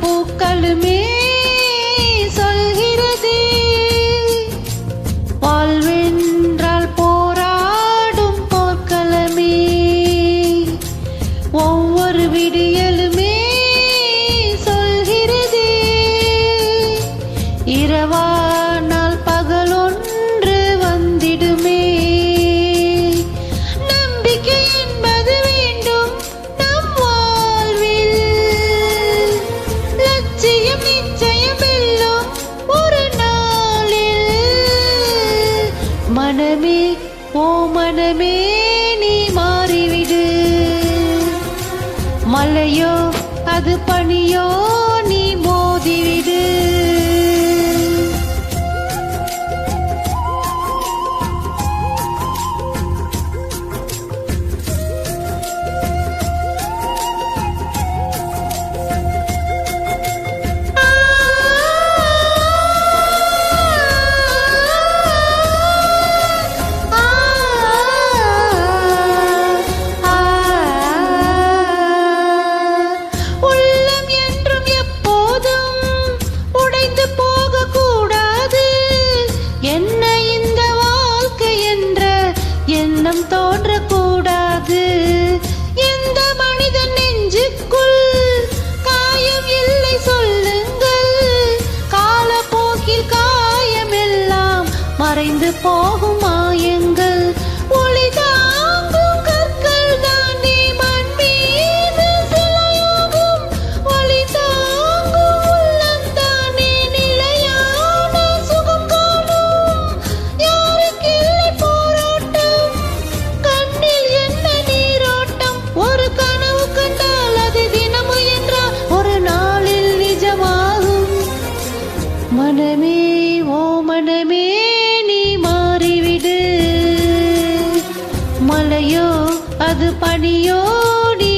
பூக்களுமே மனமே ஓ மனமே நீ மாறிவிடு. மலையோ அது பனியோ தோன்றக்கூடாது. எந்த மனிதன் நெஞ்சுக்குள் காயம் இல்லை சொல்லுங்கள். காலப்போக்கில் காயமெல்லாம் மறைந்து போகுமா மாயங்கள். மனமே நீ மாறிவிடு. மலையோ அது பனியோ நீ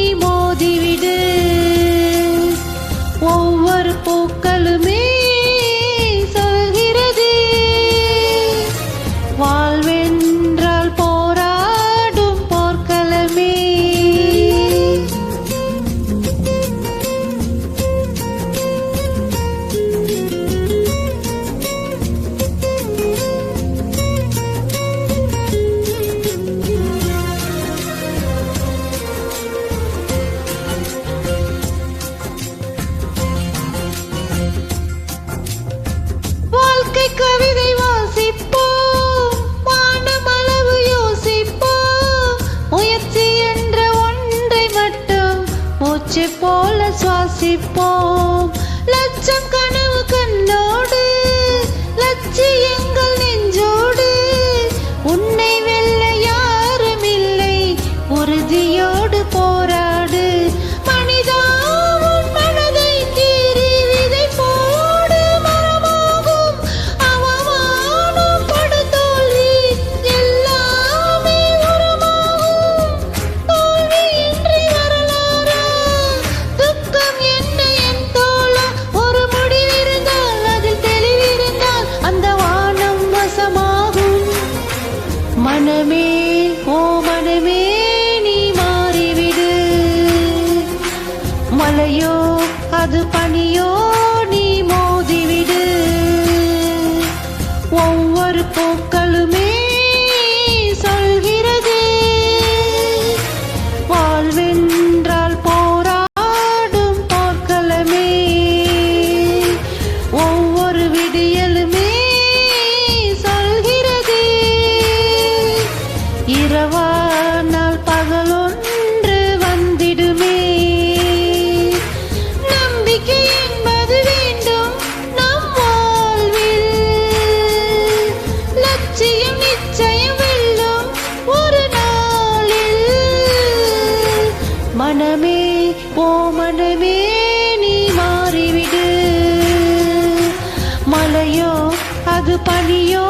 வாசிப்போம் லட்சம் கணக்கு மனமே ஓ மனமே நீ மாறிவிடு. மலையோ அல்லவா நாள் பகலொன்று வந்திடுமே. நம்பிக்கை என்பது வேண்டும் நம் வாழ்வில். லட்சியம் நிச்சயம் வெல்லும் ஒரு நாளில். மனமே ஓ மனமே நீ மாறிவிடு. மலையோ அது பனியோ